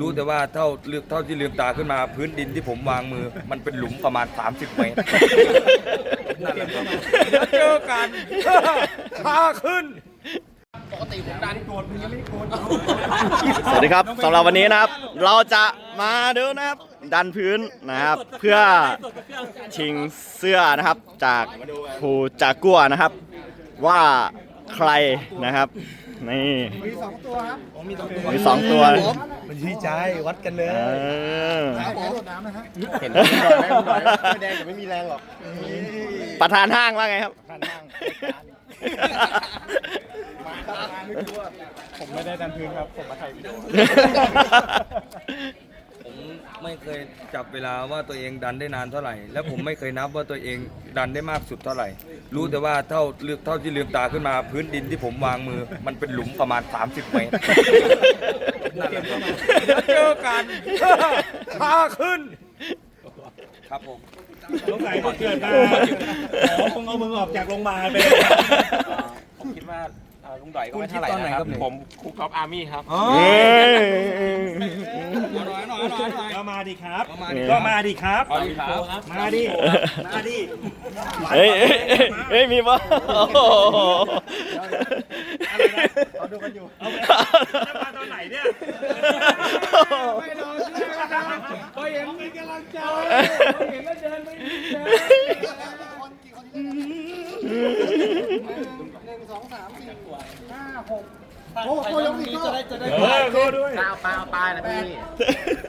รู้แต่ว่าเท่าเท่าที่ลืมตาขึ้นมาพื้นดินที่ผมวางมือ มันเป็นหลุมประมาณ 30 เมตรนั่นแหละครับเดี๋ยวเจอกันช้าขึ้นสวัสดีครับสำหรับวันนี้นะครับ เราจะมาดูนะครับ ดันพื้นนะครับ เพื่อชิงเสื้อนะครับ จากครูจากกัวนะครับ ว่าใครนะครับ นี่ มีสองตัวครับมีสองตัวมันชี้ใจวัดกันเลเอยอเห็นหน่อยไหมหน่อยไม่แดงแต่ไม่มีแรงหรอกประธานห้างว่าไงครับผมไม่ได้ดันพื้นครับ ผมมาไทยผม ไม่เคยจับเวลาว่าตัวเองดันได้นานเท่าไหร่ และผมไม่เคยนับว่าตัวเองดันได้มากสุดเท่าไหร่ รู้แต่ว่าเท่าเท่าที่ลืมตาขึ้นมาพื้นดินที่ผมวางมือ มันเป็นหลุมประมาณ 30 เมตรนั่นแหละครับเดี๋ยวเจอกันช้าขึ้น ครับผม สงสัยเขาเกิดมาขอคงเอามึงออกจากโรงพยาบาลไป ผมคิดว่าเอ่อลุงดอยก็คุณไม่คิดเท่าไหร่ตอนไหนนะคครัรับบเนี่ย ผมครูกอล์ฟอาร์มี่ครับอ๋อเฮ้ยก็มาดิครับ ก็มาดิก็มาดิครับเอาดิครับ มาดิ มาดิ เฮ้ยเฮ้ยเฮ้ย มีปะโอ้โหเอาดูกันอยู่เอาไปจะมาตอนไหนเนี่ย ไม่รอเชื่อนะพอเห็นมีกำลังใจพอเห็นแล้วเดินไปนิดเดียว โอ้โหยังอีกก็เออดูด้วยก้าวป้าวป้ายนะพี่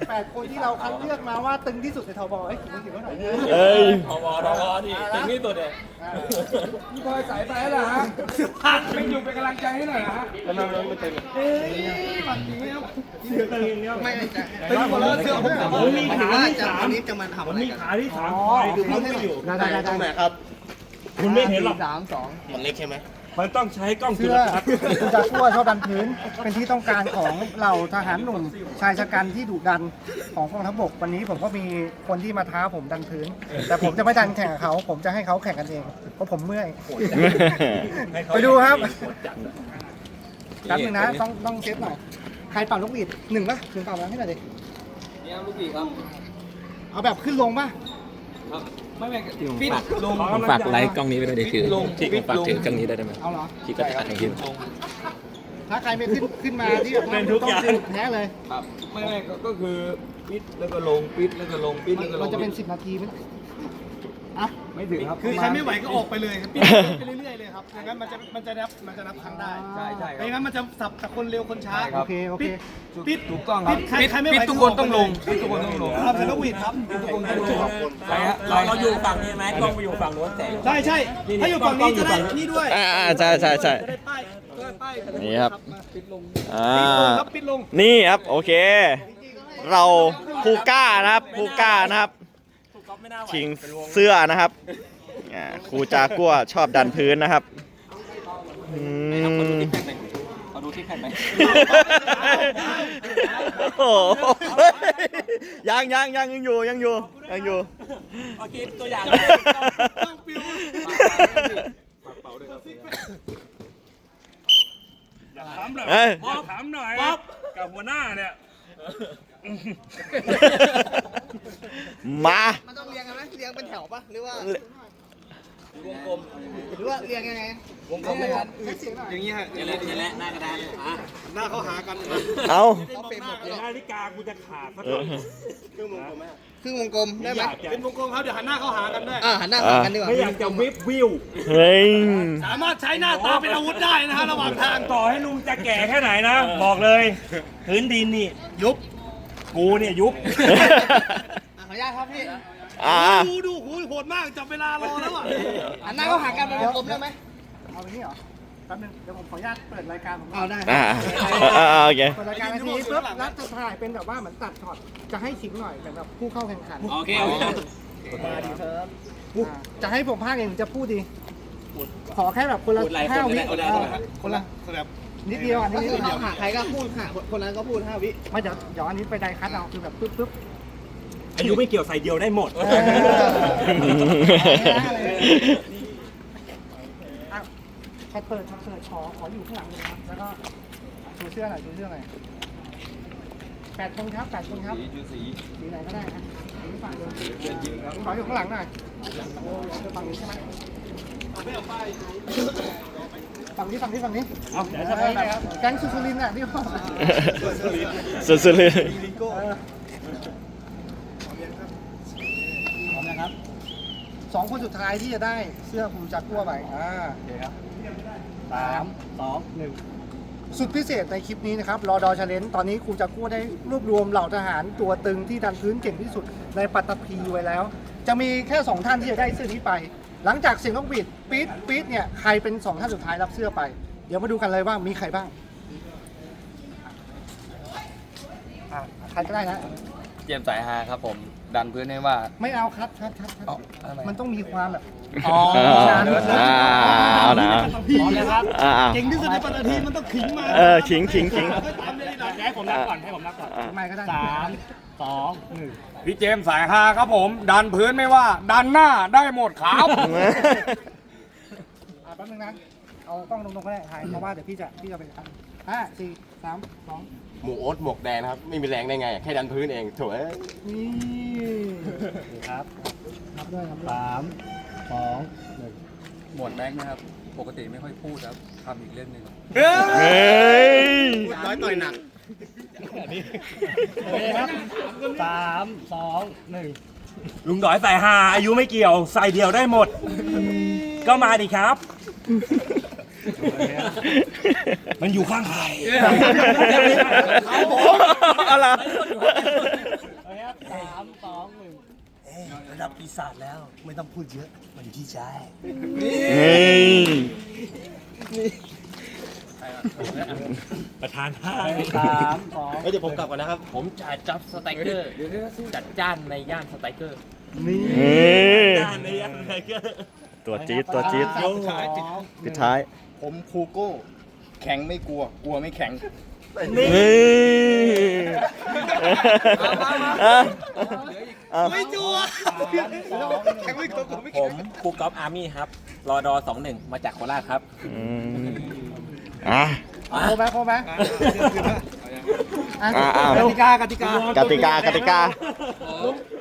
แปดคนที่เราคัดเลือกมาว่าตึงที่สุดในทบเอ้ยกี่คนกี่คนหน่อยเนี่ยเอ้ยทวทวนี่ถึงที่สุดเลยพี่บอยสายไปแล้วเหรอฮะไม่อยู่เป็นกำลังใจให้หน่อยนะฮะตึงหมดแล้วเสื้อผมผมมีขาที่สามผมมีขาที่สามคอยดูไม่อยู่ได้ได้ได้ได้คุ ณไม่เห็นหรอก สามสองมันเล็กใช่ไหมมันต้องใช้กล้องจุเสื้ลอทรรศน์คุณจะชั่วชอบดันพื้น เป็นที่ต้องการของเหล่าทหารหนุ่มชายชะกันที่ดุดันของกองทัพบกวันนี้ผมก็มีคนที่มาท้าผมดันพื้น แต่ผมจะไม่ดันแข่งกับเขา ผมจะให้เขาแข่งกันเองเพราะผมเมื่อยไปดูครับ แป๊บนึงนะต้องต้องเช็คหน่อย ใครเป่าลูกบีดหนึ่งป่ะหนึ่งเป่าแล้วให้หน่อยดินี่ครับลูกพี่ครับ เอาแบบขึ้นลงป่ะ ไม่ไม่ปิดลงฝากไลค์กล้องนี้ไปด้วยเดี๋ยวถือลงที่ผมฝากถือกล้องนี้ได้ไหมเอาเหรอที่ก็จะอัดอย่างนี้ถ้าใครไม่ขึ้นขึ้นมาที่แบบว่าต้องขึ้นแพ้เลยครับไม่ไม่ก็ก็คือปิดแล้วก็ลงปิดแล้วก็ลงปิดแล้วก็ลมันงจะเป็น10นาทีไหมอะไม่ถึงครับคือปะาณใครไม่ไหวก็ออกไปเลยครับปีนไปเรื่อยๆเลย ครับอย่างนั้นมันจะมันจะนับมันจะนับครั้งได้ใช่ใช่ไม่งั้นมันจะสับแต่คนเร็วคนช้าใช่ครับโอเคโอเคปิดถูกต้องครับปิดใครใครไม่ไหวปิดทุกคนต้องลงปิดทุกคนต้องลงครับเป็นลูกหวีดครับทุกคนต้องลงไปฮะเราเราอยู่ฝั่งนี้ไหมกล้องไปอยู่ฝั่งโน้นแสง ใช่ใช่ถ้าอยู่ฝั่งนี้จะได้นี่ด้วยอ่าอ่าใช่ใช่ใช่จะได้ป้ายจะได้ป้ายนี่ครับปิดลงอ่าครับปิดลง นี่ครับโอเค เราผู้กล้านะครับผู้กล้านะครับ ชิงเสื้อนะครับ อ่าครูจากัวชอบดันพื้นนะครับอืมเขาดูที่แผ่นไหมโอ้โหเฮ้ยยังยังยังยังอยู่ยังอยู่ยังอยู่ โอเคตัวอย่างอยากถามหน่อยเอ้ย อยากถามหน่อยกับหัวหน้าเนี่ยมา มันต้องเรียงกันไหมเรียงเป็นแถวปะหรือว่า หรือว่าเรียงยังไงวงกลมไม่ทันใช้เสียงหน่อยอย่างนี้ฮะนี่แหละนี่แหละหน้ากระดานอะหน้าเขาหากันเอาเอาเป็นหมดเดี๋ยวนาฬิกากูจะขาดสักเอหน่ออยครึ่งวงกลมได้ไหมอยากจะเป็นวงกลมครับเดี๋ยวหันหน้าเข้าหากันด้วยอ่าหันหน้าหากันดีกว่าไม่อยากจะวิบวิวเฮ้ยสามารถใช้หน้าตาเป็นอาวุธได้นะฮะระหว่างทางต่อให้ลุงจะแก่แค่ไหนนะ บอกเลยพื้นดินนี่ยุบกูเนี่ยยุบขออนุญาตครับพี่ อ่าดูดูหูโหดมากจับเวลารอแล้วอะหันหน้าเข้าหากันเป็นวงกลมได้ไหมเอาไปนี่เหรอแป๊บนึงเดี๋ยวผมขออนุญาตเปิดรายการผมเอาได้อ่าอ่าโอเค เปิดรายการนาทีปุ๊บแล้วจะถ่ายเป็นแบบว่าเหมือนตัดช็อตจะให้ชิงหน่อยสำหรับผู้เข้าแข่งขันโอเคโอเค มาดีครับจะให้ผมพากย์เองหรือจะพูดดีขอแค่แบบคนละพูดหลายคนห้าวิก็ได้เอเอาได้อคนละแบบนิดเดียวอันนี้นิดเดียว หาใครก็พูดหาคนนั้นก็พูดห้าวิ ไม่เดี๋ยวเดี๋ยวอันนี้ไปไดคัทเอาคือแบบปุ๊บปุ๊บ อายุไม่เกี่ยวใส่เดียวได้หมดเอออะใครเปิดใครเปิดขอขออยู่ข้างหลังเลยนะครับแล้วก็ดูเสื้อหน่อยดูเสื้อหน่อยแปดคนครับแปดคนครับสีชูสีสีไหนก็ได้นะสีฝั่งเดียวเชิญยิ้มครับขออยู่ข้างหลังหน่อยโอ้ยฝั่งนี้ใช่ไหมฝั่งนี้ฝั่งนี้ฝั่งนี้เอาเดี๋ยวจะให้แบบแก๊งสุสุรินทร์น่ะที่พ่อสุดๆเลยพร้อมนะครับ สองคนสุดท้ายที่จะได้เสื้อภูจากกัวไปอ่าสามสองหนึ่งสุดพิเศษในคลิปนี้นะครับรอดอชาเลนตอนนี้ครูจากกัวได้รวบรวมเหล่าทหารตัวตึงที่ดันพื้นเก่งที่สุดในปัตตภีไว้แล้ว จะมีแค่ 2 ท่านที่จะได้เสื้อนี้ไป หลังจากเสียงนกบีดปี๊ดปี๊ดเนี่ยใครเป็น 2 ท่านสุดท้ายรับเสื้อไป เดี๋ยวมาดูกันเลยว่ามีใครบ้างอะใครก็ได้นะ เจมส์สายฮาครับผม ดันพื้นให้ว่าไม่เอาครับครับครับครับเอ้าทำไมมันต้องมีความแบบอ๋ออ่าเอานะพร้อมนะครับอ่า เก่งที่สุดในปัตตานีมันต้องขิงมาเออขิงขิงขิงให้ผมนับก่อนให้ผมนับก่อนอะไม่ก็ได้สามสองหนึ่งพี่เจมส์สายฮาครับผม ดันพื้นไม่ว่า ดันหน้าได้หมดครับ อะแป๊บนึงนะ เอากล้องตรงๆก็ได้ถ่ายเพราะว่าเดี๋ยวพี่จะพี่จะไปทำห้าสี่ สามสองหมูโอ๊ตหมวกแดงนะครับ ไม่มีแรงได้ไง แค่ดันพื้นเองโถ่เอ้ยนี่นี่ครับนับด้วยนับด้วยสามสองหนึ่งหมวดแม็กนะครับ ปกติไม่ค่อยพูดครับทำอีกเล่นหนึ่งเฮ้ยน้อยต่อยหนักโอเคครับสามสองหนึ่งลุงดอยใส่หาอายุไม่เกี่ยว ใส่เดียวได้หมด ก็มาดิครับ มันอยู่ข้างใครเอาผมอะไรสามสองหนึ่งระดับปีศาจแล้วไม่ต้องพูดเยอะ มันอยู่ที่ใจเฮ้ยประธานห้าสามสองเฮ้ยเดี๋ยวผมกลับก่อนนะครับ ผมจ่ายจับสไตรเกอร์จัดจ้านในย่านสไตรเกอร์เฮ้ยด้านในยังไงก็ตัวจี๊ดตัวจี๊ดยกปิดท้าย ผมครูโก้ แข็งไม่กลัว กลัวไม่แข็ง นี่เอาไม่จัวแข็งไม่กลัวกลัวไม่ผแข็งมครูกอล์ฟอาร์มี่ครับ รอดอสองหนึ่งมาจากโคราชครับอืมอะ โคไหมโคไหม อะอะอ้าวกติกากติกากติกากติกา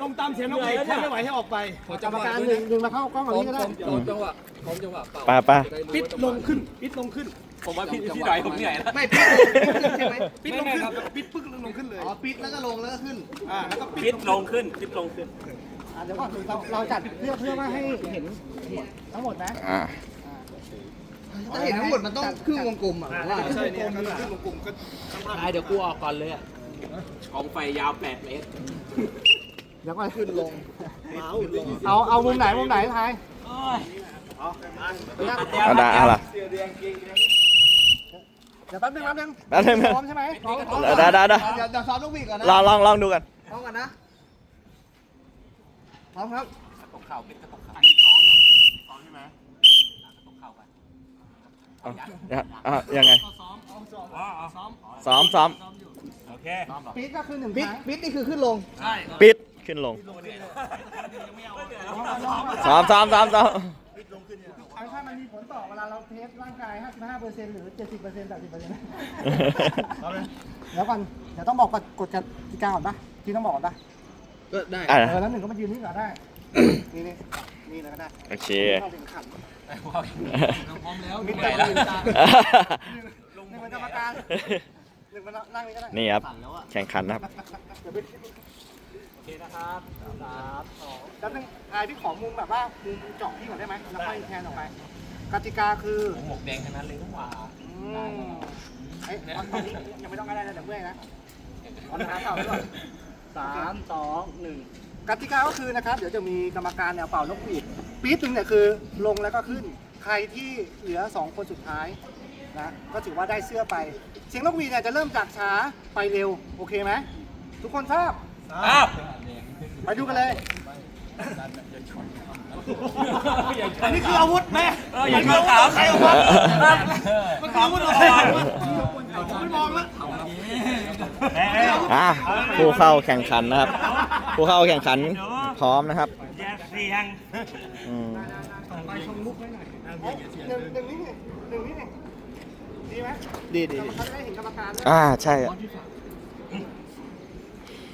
ลงตามเสียงนกหวีดใครไม่ไหวให้ออกไปกรรมการหนึ่งหนึ่งมาเข้ากล้องแบบนี้ก็ได้พร้อมจังหวะพร้อมจังหวะเป่าไปไปปิดลงขึ้นปิดลงขึ้นผมว่าพี่พี่ดอยผมเหนื่อยแล้วไม่ปิดลงขึ้นใช่ไหมปิดลงขึ้นปิดปึ๊กลงขึ้นเลยอ๋อปิดแล้วก็ลงแล้วก็ขึ้นอ่าแล้วก็ปิดพิษลงขึ้นพิษลงขึ้นอะเดี๋ยวก่อนเราเราจัดเพื่อเพื่อว่าให้เห็นทั้งหมดนะอะ ถ้าเห็นทั้งหมดมันต้องครึ่งวงกลมอะว่าใช่เนี่ยครึ่งวงกลมก็ได้เดี๋ยวกูออกก่อนเลยอะกองไฟยาว 8 เมตร เดี๋ยวก่อนขึ้นลงเมาส์ลง เอา เอามุมไหน มุมไหนทายเอาได้เอาล่ะเดี๋ยวแป๊บนึงแป๊บนึงแป๊บนึงพร้อมใช่ไหมพร้อมพร้อมได้ได้ได้เดี๋ยวเดี๋ยวซ้อมนกหวีดก่อนนะลองลองลองดูกันพร้อมกันนะพร้อมครับตกเข่าเป็นกระตกเข่าเอาอย่า อะยังไงซ้อมซ้อมโอเคปีดก็คือหนึ่งปิดปิดนี่คือขึ้นลง ใช่ปิดขึ้นลงซ้อมซ้อมซ้อมซ้อมเอาถ้ามันมีผลต่อเวลาเราเทสร่างกาย 55%หรือ 70% 80%เดี๋ยวก่อนเดี๋ยวต้องบอกกฎกฎกติกาก่อนปะที่ต้องบอกก่อนปะก็ได้เออแล้วหนึ่งก็มายืนนี่ก่อนได้ นี่นี่นี่เลยก็ได้ โอเค พร้อมแล้วมิดเหเตนื่ออยร์แล้วยืนตาหนึ่งเป็นกรรมการหนึ่งเป็นนั่งนี่ก็ได้นี่ครับ แข่งขันนะครับเดี๋ยวไปโอเคนะครับสามสองแป๊บนึงอายพี่ขอมุมแบบว่ามุมเจาะพี่ก่อนได้ไหมแล้วค่อยแทนออกไป กติกาคือหมวกแดงทั้งนั้นเลยทั้งว่าอืมเอ้ยตอนนี้ยังไม่ต้องก็ได้นะเดี๋ยวเมื่อยนะเอาหาเป่าด้วยก่อนสามสองหนึ่ง กติกาก็คือนะครับเดี๋ยวจะมีกรรมการแนวเป่านกหวีดปี๊ดหนึ่งเนี่ยคือลงแล้วก็ขึ้นใครที่เหลือ 2 คนสุดท้ายนะก็ถือว่าได้เสื้อไป เสียงนกหวีดเนี่ยจะเริ่มจากช้าไปเร็วโอเคไหมทุกคนทราบอ้าวไปดูกันเลยอันนี้คืออาวุธแม่อย่างเงี้ยขาวใครเอาวะมันคืออาวุธเหรอไม่มองแล้วอะผู้เข้าแข่งขันนะครับ ผู้เข้าแข่งขันพร้อมนะครับแยกเสียงอืมหนึ่งหนึ่งนิดหนึ่งหนึ่งนิดหนึ่งดีไหมดีดีเขาจะได้เห็นกรรมการด้วยอ่าใช่อะ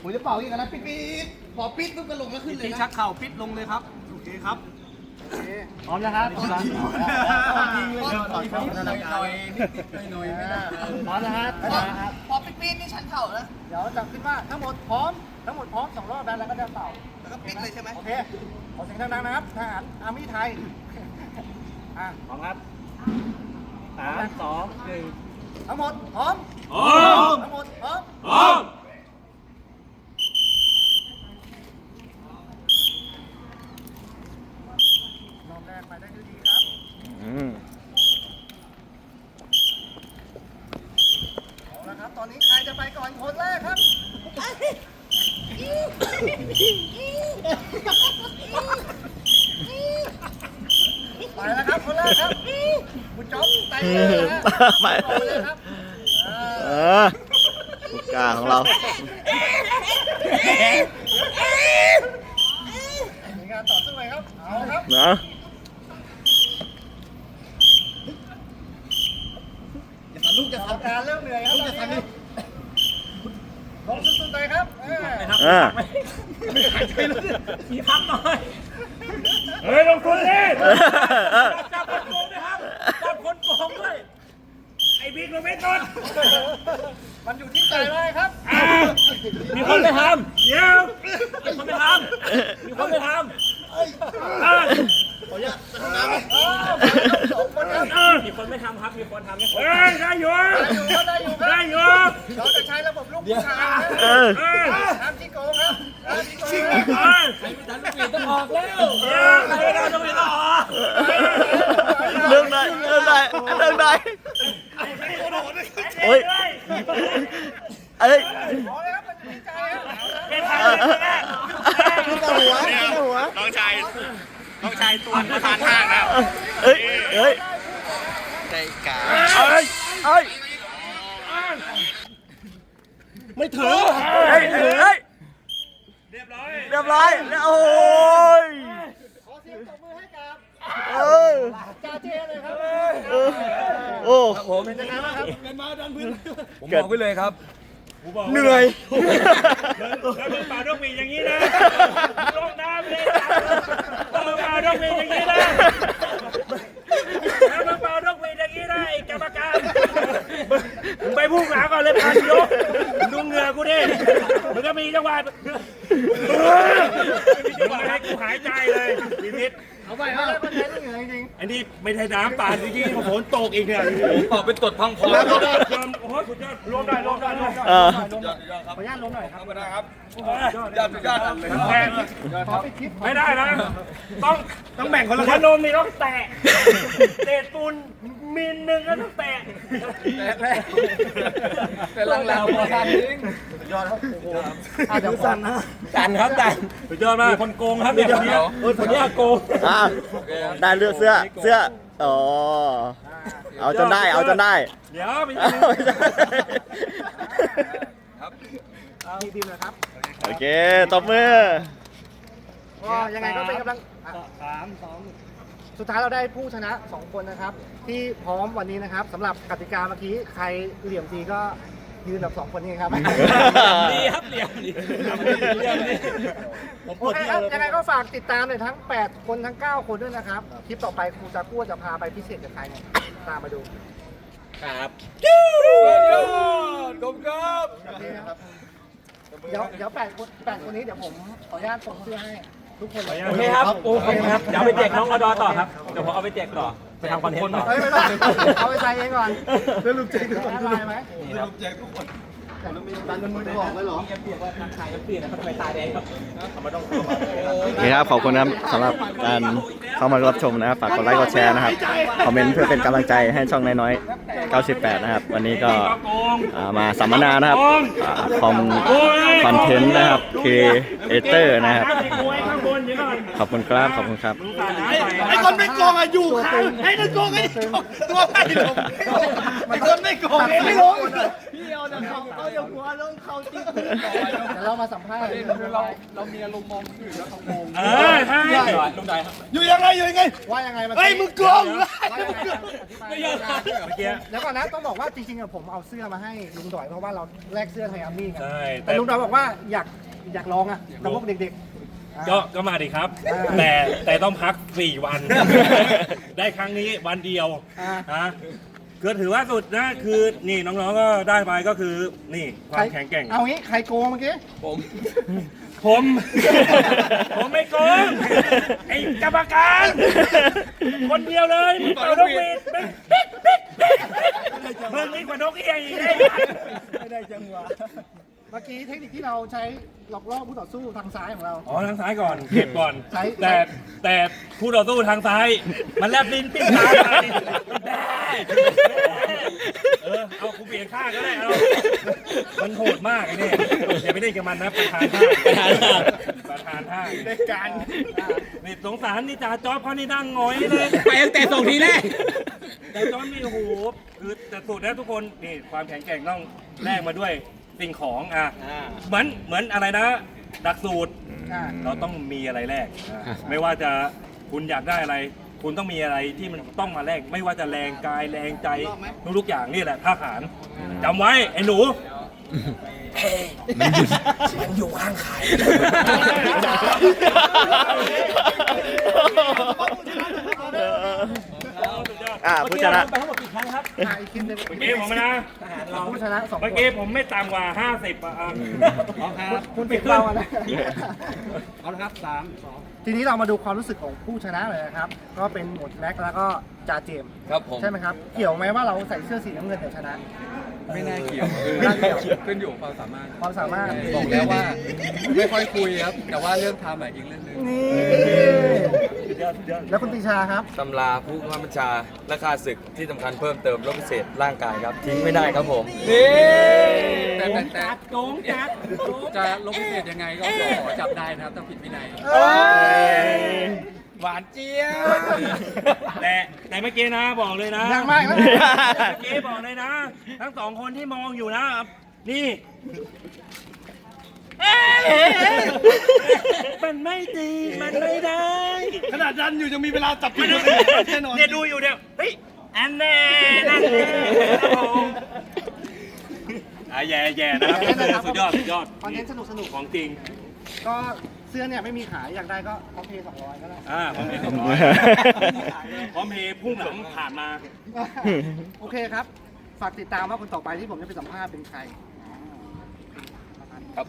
ผมจะเป่าอีกนะปิดปิดพอปิดปุ๊บก็ลงแล้วขึ้นเลยนะชักเข่าปิดลงเลยครับโอเคครับพร้อมนะครับพร้อมนะยิงเลยครับหน่อยหน่อยหน่อยไม่ได้พร้อมนะครับพอปิดปิดนี่ชันเข่าแล้วเดี๋ยวจะขึ้นว่าทั้งหมดพร้อม ทั้งหมดพร้อมสองรอบแล้วแล้วก็จะเป่าแล้วก็ปิดเลยใช่ไหม โอเค ขอเสียงดังๆนะครับทหารอาร์มี่ไทย อะพร้อมครับสามสองหนึ่งทั้งหมดพร้อม พร้อม ทั้งหมดพร้อม พร้อม รอบแรกไปได้ด้วยดีครับ อืม เอาละครับ ตอนนี้ใครจะไปก่อนคนแรกครับ ไปแล้วครับ คนแรกครับ คุณจ๊อบ ไตเตอร์นะไปเออลูกกาของเรามีการต่อสู้ไหมครับ เอาครับนะอาการเริ่มเหนื่อยครับตอนนี้ครับลงสุดๆเลยครับเออเออมีพักหน่อย เฮ้ยลงทุนดิ ไอ้บิ๊กลงไม่ต้นมันอยู่ที่ใจเลยครับ อ่ามีคนไปทำเดี๋ยวมีคนไปทำมีคนไปทำอ่าเออสองคนครับเออมีคนไม่ทำครับ มีคนทำไม่คนเฮ้ยได้อยู่ได้อยู่ครับได้อยู่เราจะใช้ระบบลูกผู้ชายนะเออเออห้ามที่โกงครับห้ามที่โกงเออใครไม่ทันลูกปีต้องออกแล้ว เออใครไม่ทันลูกปีต้องออกเรื่องใดเรื่องใดเรื่องใด โอ้ยเอ้ยขอเลยครับมันอยู่ที่ใจครับเป็นทางเลยแรกน้องชายน้องชายตัวประธานห้างนะเอ้ยเอ้ยใจกาเอ้ยเอ้ยไม่ถือเอ้ยเอ้ยเรียบร้อยเรียบร้อยแล้วโอ้ย ขอเสียงตบมือให้กับ เออจ่าเจเลยครับเออโอ้ผมเป็นยังไงบ้างครับผมบอกไว้เลยครับเหนื่อยแล้วมึงป่าดอกมีอย่างนี้นะลงน้ำเลยแล้วมึงป่าดอกมีอย่างนี้นะแล้วมึงป่าดอกมีอย่างนี้นะไอ้กรรมการมึงไปพุ่งหลังก่อนเลยพันยกดูเหงื่อกูดิมึงก็มีจังหวะมีจังหวะให้กูหายใจเลยชีวิต เอาไปครับคนใช้เหนื่อยจริงอันนี้ไม่ใช่น้ำป่าจริงๆฝนตกอีกเนี่ยผมออกเป็นตดพังพอยอมโอ้โหสุดยอดรวมได้รวมได้รวมได้เออๆขออนุญาตลงหน่อยครับธรรมดาครับยอดสุดยอดแพงไม่ได้นะต้องต้องแบ่งคนละคนนมนี่ต้องแตะเศษปูนมิลหนึ่งก็ต้องแตะแต่หลังๆพอทันจริงยอะเดี๋ยวสั่นนะจันครับจันสุดยอดมากคนโกงครับเนี่ยคนนี้เออคนนี้โกงอะได้เลือกเสื้อเสื้ออ๋อเอาจนได้เอาจนได้ เดี๋ยวมีเอาไม่ได้ทีทีมนะครับโอเคตบมือก็ยังไงก็เป็นกำลังอะสามสองสุดท้ายเราได้ผู้ชนะ 2 คนนะครับ ที่พร้อมวันนี้นะครับสำหรับกติกาเมื่อกี้ใครเหลี่ยมดีก็ ยืนแบบสองคนนี้ครับ ดีครับเหลี่ยมดีเหลี่ยมดีผมปโอวดเคที่ครับเลยยังไงก็ฝากติดตามเลยทั้ง 8 คนทั้ง 9 คนด้วยนะครับ คลิปต่อไปครูจากัวจะพาไปพิเศษกับใครเนี่ยตามมาดู ครับขอบคุณครับ โอเคครับเดี๋ยวเดี๋ยวแปดคนแปดคนนี้เดี๋ยวผมขออนุญาตส่งเสื้อให้ทุกคนเลย โอเคครับ โอเคครับ เดี๋ยวเอาไปแจกน้องอดอต่อครับ เดี๋ยวผมเอาไปแจกต่อ ไปทำคอนเทนต์ต่อเฮ้ยไม่ต้องเอาไปใส่เองก่อนสรุปใจทุกคนได้ไหมสรุปแจกทุกคนดันมือบอกไว้หรอเปลี่ยนนะครับทำไมตาแดงครับโอเคครับขอบคุณนะครับสำหรับการเข้ามารับชมนะครับฝากกดไลค์กดแชร์นะครับคอมเมนต์เพื่อเป็นกำลังใจให้ช่องน้อยๆ 98 นะครับ วันนี้ก็อ่ามาสัมมนานะครับอ่าคอมคอนเทนต์นะครับครีเอเตอร์นะครับไอ้กล้วย ข้างบนเดี๋ยวก่อนขอบคุณครับขอบคุณครับไอ้คนไม่โกงอะอยู่ข้างไอ้นั่นโกงไอ้นี่โกงตัวไม่ลงไอ้คนไม่โกงไม่ลงพี่เอาแต่ของเดี๋ยวเรามาสัมภาษณ์เราเรามีอารมณ์มองคนอื่นแล้วเขางงเออใช่ลุงใดครับอยู่ยังไงอยู่ยังไงว่ายังไงมาเฮ้ยมึงโกงเหรอว่ายังไงอธิบายหน่อยเมื่อกี้เดี๋ยวก่อนนะต้องบอกว่าจริงๆอะผมเอาเสื้อมาให้ลุงดอยเพราะว่าเราแลกเสื้อไทยอาร์มี่กันใช่แต่ลุงดอยบอกว่าอยากอยากลองอะกับพวกเด็กๆอ่า ก็ก็มาดิครับอ่าแต่แต่ต้องพัก 4 วัน ได้ครั้งนี้วันเดียวอ่านะก็ถือว่าสุดนะคือนี่น้องๆก็ได้ไปก็คือนี่ความแข็งแกร่ง เอางี้ใครโกงเมื่อกี้ผม ผมไม่โกงไอ้กรรมการ คนเดียวเลยมึงเป่านกหวีดมึงปิ๊กปิ๊กปิ๊กมึงนี่กว่านกเอี้ยงอีกได้ไม่ได้จังหวะ เมื่อกี้เทคนิคที่เราใช้หลอกล่อผู้ต่อสู้ทางซ้ายของเรา อ๋อทางซ้ายก่อนเก็บก่อน ใช้ แต่แต่ผู้ต่อสู้ทางซ้าย มันแลบลิ้นปิ้งตาไปเออเอากูเปลี่ยนข้างก็ได้เอามันโหดมากไอ้นี่อย่าไปเล่นกับมันนะประธานท่าประธานท่าในการนี่สงสารนี่จ่าจ๊อบเขานี่นั่งหงอยเลย ไปตั้งแต่ส่งทีแรกจ่าจ๊อบนี่โอ้โหคือแต่สุดนะทุกคนนี่ความแข็งแกร่งต้องแลกมาด้วย สิ่งของอะเหมือนเหมือนอะไรนะดักสูตรอ่าเราต้องมีอะไรแลกนะไม่ว่าจะคุณอยากได้อะไร คุณต้องมีอะไรที่มันต้องมาแลกไม่ว่าจะแรงกายแรงใจทุกๆอย่างนี่แหละทหารจำไว้ไอ้หนูฉันอยู่ข้างใครอ่าผู้ชนะไปทั้งหมดกี่ครั้งครับอ่าอีกทีหนึงเมื่อกี้ผมนะผู้ชนะสองคเมื่อนกี้ผมไม่ต่ำกว่า 50อะอะคุณปิดเป้าอะนะเอาละครับสามสองทีนี้เรามาดูความรู้สึกของผู้ชนะเลยนะครับ ก็เป็นหมวดแม็กแล้วก็จ่าเจมส์ครับผม ใช่ไหมครับ เกี่ยวไหมว่าเราใส่เสื้อสีน้ำเงินแต่ชนะ ไม่น่าเกี่ยวไม่น่าเกี่ยว ขึ้นอยู่กับความสามารถ ความสามารถบอกแล้วว่า ไม่ค่อยคุยครับ แต่ว่าเรื่องทำอะอีกเรื่องหนึงนี่ แล้วคุณปีชาครับ ตำราผู้ข้าบัญชาและค่าศึกที่สำคัญเพิ่มเติมรบพิเศษร่างกายครับ ทิ้งไม่ได้ครับผมนี่แต่แต่แต่โกงจัดจะลงพิเศษยังไงก็ขอจับได้นะครับต้องผิดวินัยหวานเจี๊ยบแต่แต่เมื่อกี้นะบอกเลยนะยังไม่นะเมื่อกี้บอกเลยนะ ทั้งสองคนที่มองอยู่นะ นี่ มันไม่ดี มันไม่ได้ ขนาดดันอยู่จะมีเวลาจับผิดแน่นอนเนี่ยดูอยู่เนี่ยเฮ้ยอันแน่นั่นแน่ครับผมอะแย่แย่นะครับแย่นะครับสุดยอดสุดยอดคอนเทนต์สนุกสนุกของจริงๆก็เสื้อเนี่ยไม่มีขายอยากได้ก็พร้อมเพย์สองร้อยก็ได้อ่าพร้อมเพย์สองร้อยพร้อมเพย์พุ่งหลังผ่านมา โอเคครับ ฝากติดตามว่าคนต่อไปที่ผมจะไปสัมภาษณ์เป็นใครครับ